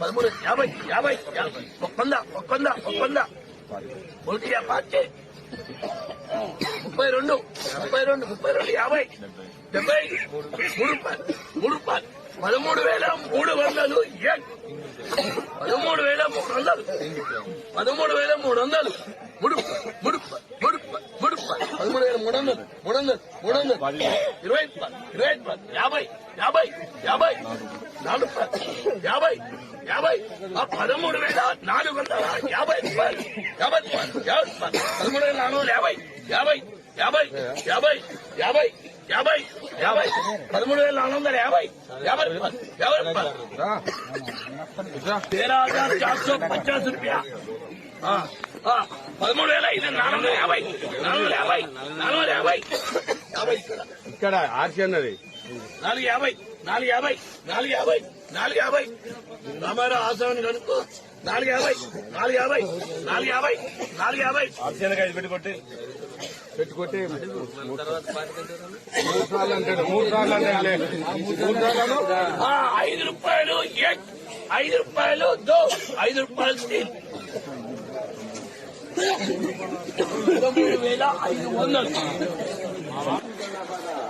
పదమూడు యాభై యాభై యాభై ఒక వంద ఒక ఒకటి పార్టీ. ముప్పై రెండు ముప్పై రెండు ముప్పై రెండు యాభై. డెబ్బై. మూడు మూడు పదమూడు వేల మూడు వందలు పదమూడు వేల మూడు వందలు. పదమూడు వేల మూడు వందలు. మూడు మూడు మూడు మూడు పదమూడు వేల మూడు వందలు మూడు వందలు మూడు వందలు. ఇరవై ఇరవై యాభై. యాభై యాభై నాలుగు యాభై యాభై పదమూడు వేల నాలుగు వందల యాభై రూపాయలు. యాభై రూపాయలు పదమూడు వేల నాలుగు వందల యాభై యాభై యాభై యాభై యాభై యాభై యాభై. పదమూడు వేల నాలుగు వందల యాభై యాభై యాభై రూపాయలు. తేరా పచాస్ రూపాయ పదమూడు వేల ఐదు నాలుగు వందల యాభై నాలుగు వందల యాభై నాలుగు వందల యాభై యాభై. ఇక్కడ ఆర్సీ అన్నది. నాలుగు యాభై నాలుగు యాభై నాలుగు యాభై నాలుగు యాభై. రామారావు ఆసాన్ని కనుక్కో. నాలుగు యాభై నాలుగు యాభై నాలుగు యాభై నాలుగు యాభై. పెట్టుకుంటే మూడు సార్లు అంటాడు మూడు సార్లు అంటాడు మూడు సార్లు ఆ, ఐదు రూపాయలు ఐదు రూపాయలు దో ఐదు రూపాయలు స్టీల్. పదమూడు వేల ఐదు వందలు.